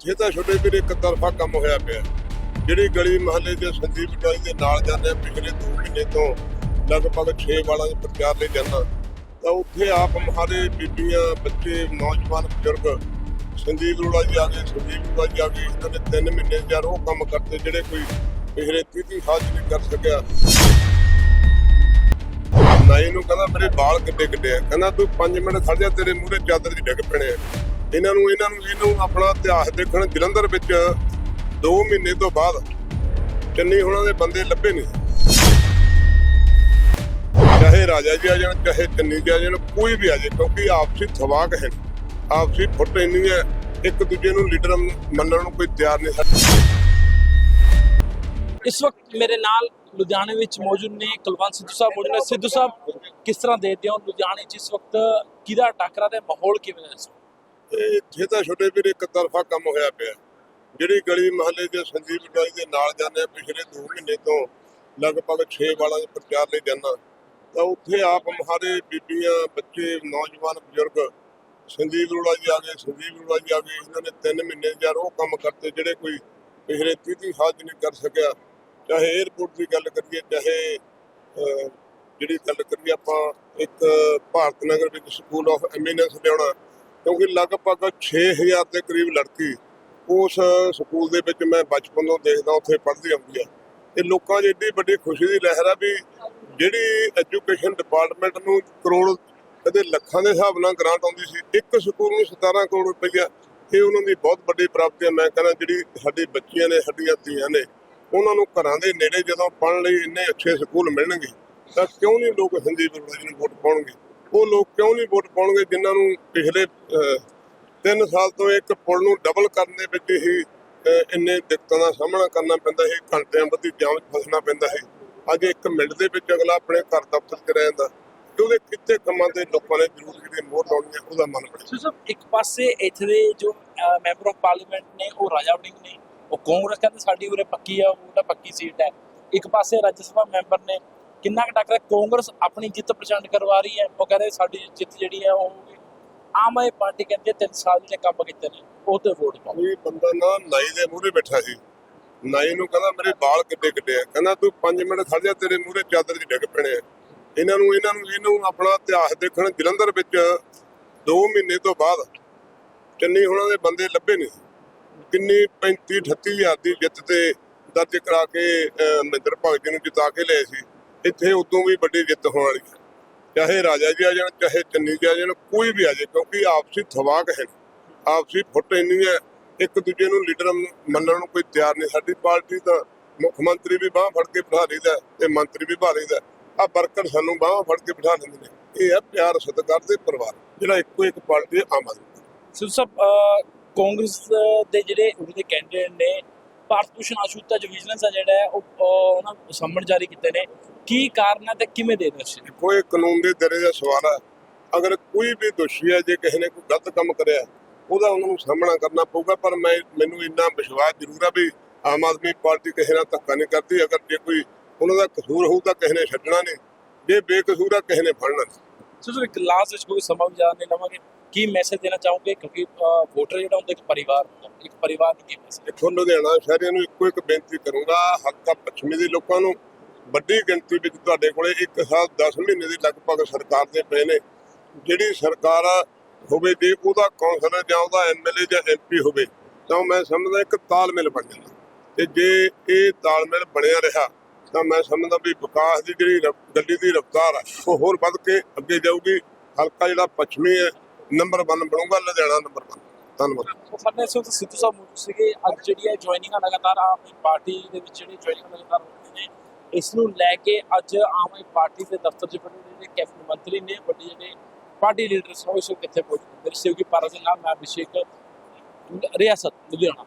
ਇਹ ਤਾਂ ਛੋਟੇ ਵੀਰ ਇੱਕ ਤਰਫਾ ਕੰਮ ਹੋਇਆ ਪਿਆ। ਜਿਹੜੀ ਗਲੀ ਮਹੱਲੇ ਦੇ ਸੰਦੀਪ ਟਾਈ ਦੇ ਨਾਲ ਜਾਂਦੇ ਆ ਪਿਛਲੇ 2 ਮਹੀਨੇ ਤੋਂ ਲਗਭਗ 6 ਵਾਲਾਂ ਦੇ ਪ੍ਰਚਾਰ ਲਈ ਜਾਂਦਾ। ਤਾਂ ਉੱਥੇ ਆਪ ਮਹਾਰੇ ਬੀਬੀਆਂ, ਬੱਚੇ, ਨੌਜਵਾਨ ਬਜ਼ੁਰਗ ਸੰਦੀਪ ਰੋੜਾ ਜੀ ਆ ਗਏ, ਸੰਦੀਪ ਰੋੜਾ ਜੀ ਆ ਗਏ। ਇਹਨਾਂ ਨੇ 3 ਮਹੀਨੇ ਯਾਰ ਉਹ ਕੰਮ ਕਰਤੇ ਜਿਹੜੇ ਕੋਈ ਪਿਛਲੇ 30 ਸਾਲ 'ਚ ਨਹੀਂ ਕਰ ਸਕਿਆ। ਨਾਈ ਨੂੰ ਕਹਿੰਦਾ ਮੇਰੇ ਵਾਲ ਕਿੱਡੇ ਕਿੱਡੇ ਆ। ਕਹਿੰਦਾ ਤੂੰ 5 ਮਿੰਟ ਖੜ ਜਾ, ਤੇਰੇ ਮੂਹਰੇ ਚਾਦਰ 'ਚ ਡਿੱਗ ਪੈਣੇ ਆ। ਇਹਨਾਂ ਨੂੰ ਇਹਨਾਂ ਨੂੰ ਇਹਨੂੰ ਆਪਣਾ ਇਤਿਹਾਸ ਦੇਖਣ ਜਲੰਧਰ ਵਿੱਚ 2 ਮਹੀਨੇ ਤੋਂ ਬਾਅਦ ਚੰਨੀ ਹੁਣਾਂ ਦੇ ਬੰਦੇ ਲੱਭੇ ਨਹੀਂ। ਚਾਹੇ ਰਾਜਾ ਜੀ ਆ ਜਾਣ, ਚਾਹੇ ਚੰਨੀ ਜੀ ਆ ਜਾਣ, ਕੋਈ ਵੀ ਆ ਜਾਏ, ਕਿਉਂਕਿ ਆਪਸੀ ਥਵਾਕ ਹੈ ਆਪਸੀ ਫੁੱਟ ਇੰਨੀ ਹੈ, ਇੱਕ ਦੂਜੇ ਨੂੰ ਲੀਡਰ ਮੰਨਣ ਨੂੰ ਕੋਈ ਤਿਆਰ ਨਹੀਂ ਹੈ। ਇਸ ਵਕਤ ਮੇਰੇ ਨਾਲ ਲੁਧਿਆਣੇ ਵਿੱਚ ਮੌਜੂਦ ਨੇ ਕੁਲਵੰਤ ਸਿੱਧੂ ਸਾਹਿਬ। ਮੌਜੂਦ ਨੇ। ਸਿੱਧੂ ਸਾਹਿਬ, ਕਿਸ ਤਰ੍ਹਾਂ ਦੇਖਦੇ ਹੋ ਲੁਧਿਆਣੇ 'ਚ ਇਸ ਵਕਤ ਕਿਹਦਾ ਟੱਕਰਾ ਤੇ ਮਾਹੌਲ ਕਿਵੇਂ ਹੈ ਇਸ ਵਕਤ? ਇੱਥੇ ਤਾਂ ਛੋਟੇ ਵੀਰ ਇੱਕ ਤਰਫਾ ਕੰਮ ਹੋਇਆ ਪਿਆ। ਜਿਹੜੀ ਗਲੀ ਮਹੱਲੇ ਦੇ ਸੰਦੀਪ ਟਾਈ ਦੇ ਨਾਲ ਜਾਂਦੇ ਆ, ਪਿਛਲੇ 2 ਮਹੀਨੇ ਤੋਂ ਲਗਭਗ 6 ਵਾਲਾਂ ਪ੍ਰਚਾਰ ਲਈ ਜਾਂਦਾ। ਤਾਂ ਉੱਥੇ ਆਪ ਮਹਾਰੇ ਬੀਬੀਆਂ, ਬੱਚੇ, ਨੌਜਵਾਨ, ਬਜ਼ੁਰਗ ਸੰਦੀਪ ਰੋੜਾ ਜੀ ਆ ਗਏ, ਸੰਦੀਪ ਰੋੜਾ ਜੀ ਆ ਗਏ। ਇਹਨਾਂ ਨੇ 3 ਮਹੀਨੇ ਯਾਰ ਉਹ ਕੰਮ ਕਰਤੇ ਜਿਹੜੇ ਕੋਈ ਪਿਛਲੇ 30 30 ਸਾਲ 'ਚ ਨਹੀਂ ਕਰ ਸਕਿਆ। ਚਾਹੇ 에어ਪੋਰਟ ਦੀ ਗੱਲ ਕਰੀਏ, ਚਾਹੇ ਜਿਹੜੀ ਗੱਲ ਕਰੀਏ ਆਪਾਂ, ਇੱਕ ਭਾਰਤ ਨਗਰ ਵਿੱਚ ਸਕੂਲ ਆਫ ਐਮੀਨੈਂਸ ਲਿਆਉਣਾ। ਕਿਉਂਕਿ ਲਗਭਗ 6000 ਦੇ ਕਰੀਬ ਲੜਕੀ ਉਸ ਸਕੂਲ ਦੇ ਵਿੱਚ ਮੈਂ ਬਚਪਨ ਤੋਂ ਦੇਖਦਾ ਉੱਥੇ ਪੜ੍ਹਦੀ ਆਉਂਦੀ ਆ। ਤੇ ਲੋਕਾਂ 'ਚ ਏਡੀ ਵੱਡੀ ਖੁਸ਼ੀ ਦੀ ਲਹਿਰ ਆ ਵੀ ਜਿਹੜੀ ਐਜੂਕੇਸ਼ਨ ਡਿਪਾਰਟਮੈਂਟ ਨੂੰ ਕਰੋੜ ਕਦੇ ਲੱਖਾਂ ਦੇ ਹਿਸਾਬ ਨਾਲ ਗ੍ਰਾਂਟ ਆਉਂਦੀ ਸੀ, ਇੱਕ ਸਕੂਲ ਨੂੰ 17 ਕਰੋੜ ਰੁਪਈਆ, ਇਹ ਉਹਨਾਂ ਦੀ ਬਹੁਤ ਵੱਡੀ ਪ੍ਰਾਪਤੀ ਹੈ ਮੈਂ ਕਹਿੰਦਾ ਜਿਹੜੀ ਸਾਡੀ ਬੱਚੀਆਂ ਨੇ, ਸਾਡੀਆਂ ਧੀਆਂ ਨੇ, ਉਹਨਾਂ ਨੂੰ ਘਰਾਂ ਦੇ ਨੇੜੇ ਜਦੋਂ ਪੜ੍ਹਨ ਲਈ ਇੰਨੇ ਅੱਛੇ ਸਕੂਲ ਮਿਲਣਗੇ, ਤਾਂ ਕਿਉਂ ਨਹੀਂ ਲੋਕ ਹਿੰਦੀ ਵਿਰੋਧੀ ਨੂੰ ਵੋਟ ਪਾਉਣਗੇ? ਉਹ ਲੋਕ ਕਿਉਂ ਨਹੀਂ ਵੋਟ ਪਾਉਣਗੇ ਜਿਨ੍ਹਾਂ ਨੂੰ ਪਿਛਲੇ ਅਹ, ਸਾਲ ਤੋਂ ਇੱਕ ਪੁਲ ਨੂੰ ਡਬਲ ਕਰਨ ਦੇ ਵਿੱਚ ਹੀ ਇੰਨੇ ਦਿੱਕਤਾਂ ਦਾ ਸਾਹਮਣਾ ਕਰਨਾ ਪੈਂਦਾ ਹੈ ਘੰਟਿਆਂ ਬੱਧੀ ਜਾਮ ਫਸਣਾ ਪੈਂਦਾ ਹੈ। ਅੱਜ ਇੱਕ ਮਿੰਟ ਦੇ ਵਿੱਚ ਅਗਲਾ ਆਪਣੇ ਘਰ ਦਫ਼ਤਰ 'ਚ ਰਹਿ ਜਾਂਦਾ ਕਿੱਥੇ ਕੰਮਾਂ ਦੇ ਲੋਕਾਂ ਨੇ ਜ਼ਰੂਰ ਕਿਤੇ ਮੋਹਰ ਲਾਉਣੀ ਹੈ ਉਹਦਾ ਮਨ ਬਣੇ ਸਿੱਧੂ ਇੱਕ ਪਾਸੇ ਇੱਥੇ ਦੇ ਜੋ ਮੈਂਬਰ ਆਫ ਪਾਰਲੀਮੈਂਟ ਨੇ ਉਹ ਰਾਜਾ ਵੜਿੰਗ ਨੇ ਉਹ ਕਾਂਗਰਸ ਕਹਿੰਦੇ ਸਾਡੀ ਉਰੇ ਪੱਕੀ ਆ ਉਹ ਪੱਕੀ ਸੀਟ ਹੈ। ਇੱਕ ਪਾਸੇ ਰਾਜ ਸਭਾ ਮੈਂਬਰ ਨੇ ਕਿੰਨਾ ਕੁ ਟੱਕਰਾ ਕਾਂਗਰਸ ਆਪਣੀ ਜਿੱਤ ਪ੍ਰਚੰਡ ਕਰਵਾ ਰਹੀ ਹੈ। ਉਹ ਕਹਿੰਦੇ ਸਾਡੀ ਜਿੱਤ ਜਿਹੜੀ ਹੈ ਉਹ ਹੋਊਗੀ ਆਮ ਆਦਮੀ ਪਾਰਟੀ ਕਹਿੰਦੇ ਤਿੰਨ ਸਾਲ ਜਿਹੜੇ ਕੰਮ ਕੀਤੇ ਨੇ ਉਹ ਤੇ ਵੋਟ ਪਾਓ। ਕੋਈ ਬੰਦਾ ਨਾ ਨਾਈ ਦੇ ਮੂਹਰੇ ਬੈਠਾ ਸੀ। ਨਾਈ ਨੂੰ ਕਹਿੰਦਾ ਮੇਰੇ ਵਾਲ ਕਿੱਡੇ ਕਿੱਡੇ ਆ। ਕਹਿੰਦਾ ਤੂੰ 5 ਮਿੰਟ ਖੜ ਜਾ ਤੇਰੇ ਮੂਹਰੇ ਚਾਦਰ 'ਚ ਡਿੱਗ ਪੈਣੇ ਇਹਨਾਂ ਨੂੰ ਇਹਨਾਂ ਨੂੰ ਇਹਨੂੰ ਆਪਣਾ ਇਤਿਹਾਸ ਦੇਖਣ ਜਲੰਧਰ ਵਿੱਚ 2 ਮਹੀਨੇ ਤੋਂ ਬਾਅਦ ਚੰਨੀ ਹੁਣਾਂ ਦੇ ਬੰਦੇ ਲੱਭੇ ਨਹੀਂ ਕਿੰਨੀ 35 38 ਹਜ਼ਾਰ ਦੀ ਜਿੱਤ ਤੇ ਦਰਜ ਕਰਾ ਕੇ ਅਹ, ਮਹਿੰਦਰ ਭਗਤ ਜੀ ਨੂੰ ਜਿਤਾ ਕੇ ਲਏ ਸੀ। ਇੱਥੇ ਉਦੋਂ ਵੀ ਵੱਡੀ ਜਿੱਤ ਹੋਣ ਵਾਲੀ ਹੈ। ਚਾਹੇ ਰਾਜਾ ਜੀ ਆ ਜਾਣ, ਚਾਹੇ ਚੰਨੀ ਜੀ ਆ ਜਾਣ, ਕੋਈ ਵੀ ਆ ਜਾਏ, ਕਿਉਂਕਿ ਆਪਸੀ ਥਵਾਕ ਹੈ। ਆਪਸੀ ਫੁੱਟ ਇੰਨੀ ਹੈ, ਇੱਕ ਦੂਜੇ ਨੂੰ ਲੀਡਰ ਮੰਨਣ ਨੂੰ ਕੋਈ ਤਿਆਰ ਨਹੀਂ। ਸਾਡੀ ਪਾਰਟੀ ਤਾਂ ਮੁੱਖ ਮੰਤਰੀ ਵੀ ਬਾਹ ਫੜ ਕੇ ਬਿਠਾ ਲਈਦਾ ਤੇ ਮੰਤਰੀ ਵੀ ਬਿਠਾ ਲਈਦਾ ਆ ਵਰਕਰ ਸਾਨੂੰ ਬਾਹ ਫੜ ਕੇ ਬਿਠਾ ਲੈਂਦੇ ਨੇ। ਇਹ ਹੈ ਪਿਆਰ ਸਤਿਕਾਰ ਦੇ ਪਰਿਵਾਰ, ਜਿਹੜਾ ਇੱਕੋ ਇੱਕ ਪਾਰਟੀ ਆਮ ਆਦਮੀ ਪਾਰਟੀ। ਸਾਹਿਬ ਕਾਂਗਰਸ ਦੇ ਜਿਹੜੇ ਉਹਨਾਂ ਦੇ ਕੈਂਡੀਡੇਟ ਨੇ, ਭਾਰਤ ਭੂਸ਼ਣ ਆਸ਼ੂਤਾ ਜੋ ਵਿਜੀਲੈਂਸ ਆ ਜਿਹੜਾ ਉਹ ਉਹਨਾਂ ਸੰਮਣ ਜਾਰੀ ਕੀਤੇ ਨੇ। ਕੀ ਕਾਰਨ ਹੈ ਤੇ ਕਿਵੇਂ ਦੇ ਰਹੇ ਕੋਈ ਕਾਨੂੰਨ ਦੇ ਦਾਇਰੇ ਦਾ ਸਵਾਲ ਹੈ ਅਗਰ ਕੋਈ ਵੀ ਦੋਸ਼ੀ ਹੈ ਜੇ ਕਿਸੇ ਨੇ ਕੋਈ ਗਲਤ ਕੰਮ ਕਰਿਆ ਉਹਦਾ ਉਹਨਾਂ ਨੂੰ ਸਾਹਮਣਾ ਕਰਨਾ ਪਊਗਾ। ਪਰ ਮੈਂ ਮੈਨੂੰ ਇੰਨਾ ਵਿਸ਼ਵਾਸ ਜ਼ਰੂਰ ਆ ਵੀ ਆਮ ਆਦਮੀ ਪਾਰਟੀ ਕਿਸੇ ਨਾਲ ਧੱਕਾ ਨਹੀਂ ਕਰਦੀ। ਅਗਰ ਜੇ ਕੋਈ ਉਹਨਾਂ ਦਾ ਕਸੂਰ ਹੋਊ ਤਾਂ ਕਿਸੇ ਨੇ ਛੱਡਣਾ ਨਹੀਂ। ਜੇ ਬੇਕਸੂਰ ਆ ਕਿਸੇ ਨੇ ਫੜਨਾ ਨਹੀਂ। ਸਿੱਧੂ ਇੱਕ ਲਾਸਟ ਵਿੱਚ ਕੋਈ ਸਮਾਂ ਵੀ ਨਹੀਂ ਲਵਾਂਗੇ। ਕੀ ਮੈਸੇਜ ਦੇਣਾ ਚਾਹੋਗੇ? ਕਿਉਂਕਿ ਵੋਟਰ ਜਿਹੜਾ ਹੁੰਦਾ ਇੱਕ ਪਰਿਵਾਰ ਹੁੰਦਾ। ਇੱਕ ਪਰਿਵਾਰ ਨੂੰ ਕੀ ਮੈਸੇਜ ਇੱਥੋਂ ਲੁਧਿਆਣਾ ਸ਼ਹਿਰੀਆਂ ਨੂੰ ਇੱਕੋ ਇੱਕ ਬੇਨਤੀ ਕਰੂੰਗਾ। ਹਲਕਾ ਪੱਛਮੀ ਦੇ ਲੋਕਾਂ ਨੂੰ। ਵੱਡੀ ਗਿਣਤੀ ਵਿੱਚ ਤੁਹਾਡੇ ਕੋਲੇ ਇੱਕ ਸਾਲ 10 ਮਹੀਨੇ ਦੀ ਲਗਭਗ ਸਰਕਾਰ ਦੇ ਪਏ ਨੇ। ਜਿਹੜੀ ਸਰਕਾਰ ਹੋਵੇ ਜੇ ਉਹਦਾ ਕੌਂਸਲਰ ਜਾਂ ਉਹਦਾ ਐਮਐਲਏ ਜਾਂ ਐਮਪੀ ਹੋਵੇ, ਤਾਂ ਮੈਂ ਸਮਝਦਾ ਇੱਕ ਤਾਲਮੇਲ ਬਣ ਜਾਂਦਾ। ਤੇ ਜੇ ਇਹ ਤਾਲਮੇਲ ਬਣਿਆ ਰਿਹਾ, ਤਾਂ ਮੈਂ ਸਮਝਦਾ ਵੀ ਵਿਕਾਸ ਦੀ ਜਿਹੜੀ ਰਫ- ਗੱਡੀ ਦੀ ਰਫ਼ਤਾਰ ਆ, ਉਹ ਹੋਰ ਵੱਧ ਕੇ ਅੱਗੇ ਜਾਊਗੀ। ਹਲਕਾ ਜਿਹੜਾ ਪੱਛਮੀ ਹੈ, ਨੰਬਰ 1 ਬਣੂਗਾ, ਲੁਧਿਆਣਾ ਨੰਬਰ 1 ਧੰਨਵਾਦ। ਸਾਡੇ ਇਸ ਸਿੱਧੂ ਸਾਹਿਬ ਮੌਜੂਦ ਸੀਗੇ। ਅੱਜ ਜਿਹੜੀ ਹੈ ਜੁਆਇਨਿੰਗਾਂ ਲਗਾਤਾਰ ਆਮ ਪਾਰਟੀ ਦੇ ਵਿੱਚ ਜਿਹੜੀ ਜੁਆਇਨਿੰਗ ਲਗਾਤਾਰ ਹੋ ਰਹੀਆਂ ਨੇ ਇਸ ਨੂੰ ਲੈ ਕੇ ਅੱਜ ਆਮ ਆਦਮੀ ਪਾਰਟੀ ਦੇ ਦਫ਼ਤਰ 'ਚ ਬਣੇ ਜਿਹੜੇ ਕੈਬਨਿਟ ਮੰਤਰੀ ਨੇ, ਵੱਡੇ ਜਿਹੜੇ ਪਾਰਟੀ ਲੀਡਰ ਨੇ, ਉਹ ਕਿੱਥੇ ਪਹੁੰਚੇ ਮੇਰੇ ਸਹਿਯੋਗੀ ਪਾਰਸ ਦੇ ਨਾਲ ਮੈਂ ਅਭਿਸ਼ੇਕ, ਰਿਆਸਤ, ਲੁਧਿਆਣਾ।